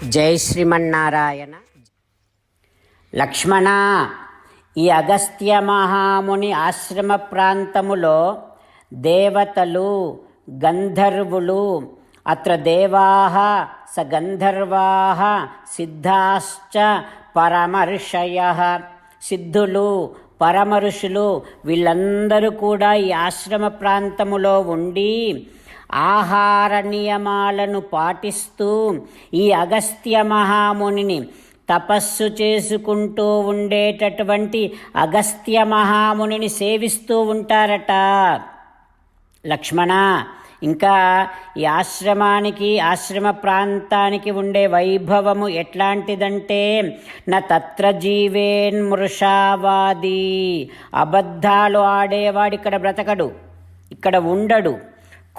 జై శ్రీమన్నారాయణ. లక్ష్మణ ఈ అగస్త్య మహాముని ఆశ్రమ ప్రాంతములో దేవతలు గంధర్వులు అత్ర దేవాహ స గంధర్వాः సిద్ధాశ్చ పరమర్షయ సిద్ధులు పరమరుషులు వీళ్ళందరూ కూడా ఈ ఆశ్రమ ప్రాంతములో ఉండి ఆహార నియమాలను పాటిస్తూ ఈ అగస్త్య మహామునిని తపస్సు చేసుకుంటూ ఉండేటటువంటి అగస్త్య మహామునిని సేవిస్తూ ఉంటారట. లక్ష్మణ ఇంకా ఈ ఆశ్రమానికి ఆశ్రమ ప్రాంతానికి ఉండే వైభవము ఎట్లాంటిదంటే నా తత్ర జీవేన్మృషావాది అబద్ధాలు ఆడేవాడు ఇక్కడ బ్రతకడు ఇక్కడ ఉండడు.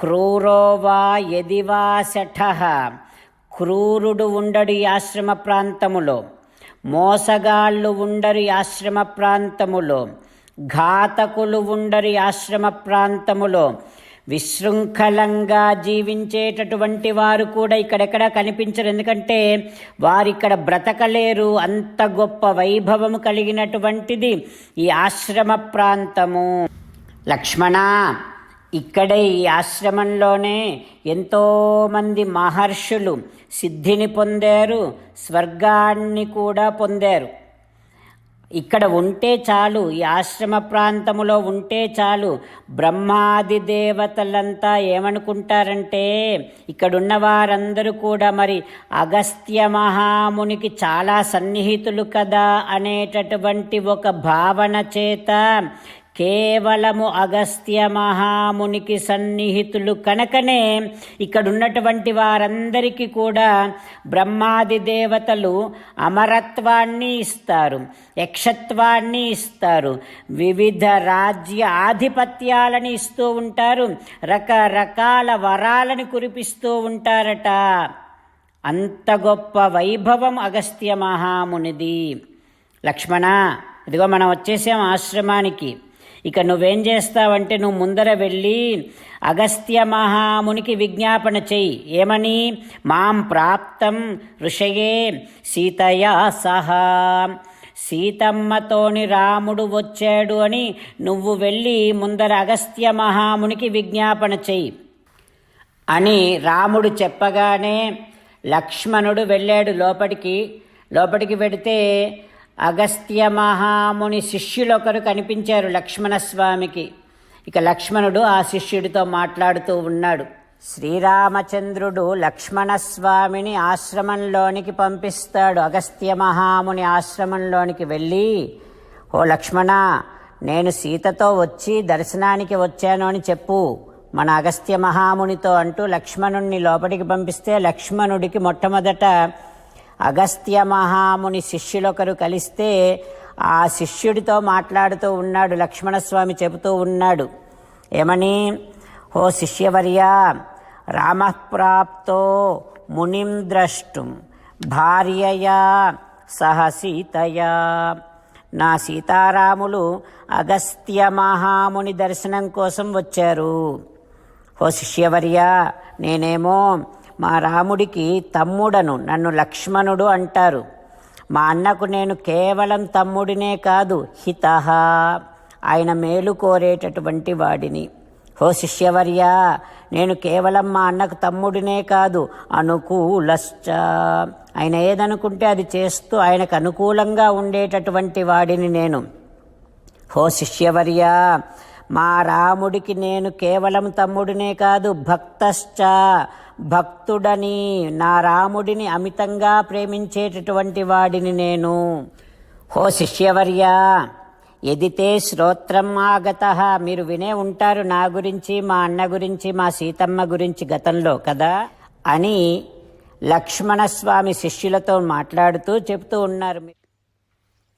క్రూరోవా ఎదివా శఠ. క్రూరుడు ఉండడు ఈ ఆశ్రమ ప్రాంతములో. మోసగాళ్ళు ఉండరు ఆశ్రమ ప్రాంతములో. ఘాతకులు ఉండరు ఆశ్రమ ప్రాంతములో. విశృంఖలంగా జీవించేటటువంటి వారు కూడా ఇక్కడెక్కడ కనిపించరు. ఎందుకంటే వారిక్కడ బ్రతకలేరు. అంత గొప్ప వైభవము కలిగినటువంటిది ఈ ఆశ్రమ ప్రాంతము. లక్ష్మణ ఇక్కడే ఈ ఆశ్రమంలోనే ఎంతోమంది మహర్షులు సిద్ధిని పొందారు స్వర్గాన్ని కూడా పొందారు. ఇక్కడ ఉంటే చాలు ఈ ఆశ్రమ ప్రాంతములో ఉంటే చాలు బ్రహ్మాది దేవతలంతా ఏమనుకుంటారంటే ఇక్కడున్న వారందరూ కూడా మరి అగస్త్య మహామునికి చాలా సన్నిహితులు కదా అనేటటువంటి ఒక భావన చేత కేవలము అగస్త్య మహామునికి సన్నిహితులు కనుకనే ఇక్కడ ఉన్నటువంటి వారందరికీ కూడా బ్రహ్మాది దేవతలు అమరత్వాన్ని ఇస్తారు యక్షత్వాన్ని ఇస్తారు వివిధ రాజ్య ఆధిపత్యాలని ఇస్తూ ఉంటారు రకరకాల వరాలని కురిపిస్తూ ఉంటారట. అంత గొప్ప వైభవం అగస్త్య మహామునిది. లక్ష్మణ ఇదిగో మనం వచ్చేసాం ఆశ్రమానికి. ఇక నువ్వేం చేస్తావంటే నువ్వు ముందర వెళ్ళి అగస్త్య మహామునికి విజ్ఞాపన చెయ్యి. ఏమని? మాం ప్రాప్తం ఋషయే సీతయా సహా. సీతమ్మతోని రాముడు వచ్చాడు అని నువ్వు వెళ్ళి ముందర అగస్త్య మహామునికి విజ్ఞాపన చెయ్యి. అని రాముడు చెప్పగానే లక్ష్మణుడు వెళ్ళాడు లోపలికి లోపలికి వెడితే అగస్త్య మహాముని శిష్యులొకరు కనిపించారు లక్ష్మణస్వామికి. ఇక లక్ష్మణుడు ఆ శిష్యుడితో మాట్లాడుతూ ఉన్నాడు. శ్రీరామచంద్రుడు లక్ష్మణస్వామిని ఆశ్రమంలోనికి పంపిస్తాడు. అగస్త్య మహాముని ఆశ్రమంలోనికి వెళ్ళి ఓ లక్ష్మణ నేను సీతతో వచ్చి దర్శనానికి వచ్చాను అని చెప్పు. మన అగస్త్య మహామునితో అంటూ లక్ష్మణుణ్ణి లోపలికి పంపిస్తే లక్ష్మణుడికి మొట్టమొదట అగస్త్య మహాముని శిష్యులొకరు కలిస్తే ఆ శిష్యుడితో మాట్లాడుతూ ఉన్నాడు లక్ష్మణస్వామి చెబుతూ ఉన్నాడు. ఏమని? ఓ శిష్యవర్య రామప్రాప్తో మునిం ద్రష్టుం భార్యయా సహ సీతయా. నా సీతారాములు అగస్త్య మహాముని దర్శనం కోసం వచ్చారు. ఓ శిష్యవర్య నేనేమో మా రాముడికి తమ్ముడను నన్ను లక్ష్మణుడు అంటారు. మా అన్నకు నేను కేవలం తమ్ముడినే కాదు హిత. ఆయన మేలు కోరేటటువంటి వాడిని. హో శిష్యవర్య నేను కేవలం మా అన్నకు తమ్ముడినే కాదు అనుకూలశ్చ. ఆయన ఏదనుకుంటే అది చేస్తూ ఆయనకు అనుకూలంగా ఉండేటటువంటి వాడిని నేను. హో శిష్యవర్య మా రాముడికి నేను కేవలం తమ్ముడినే కాదు భక్తశ్చ. భక్తుడని నా రాముడిని అమితంగా ప్రేమించేటటువంటి వాడిని నేను. హో శిష్యవర్య ఎదితే శ్రోత్రం ఆగత. మీరు వినే ఉంటారు నా గురించి మా అన్న గురించి మా సీతమ్మ గురించి గతంలో కదా? అని లక్ష్మణస్వామి శిష్యులతో మాట్లాడుతూ చెబుతూ ఉన్నారు.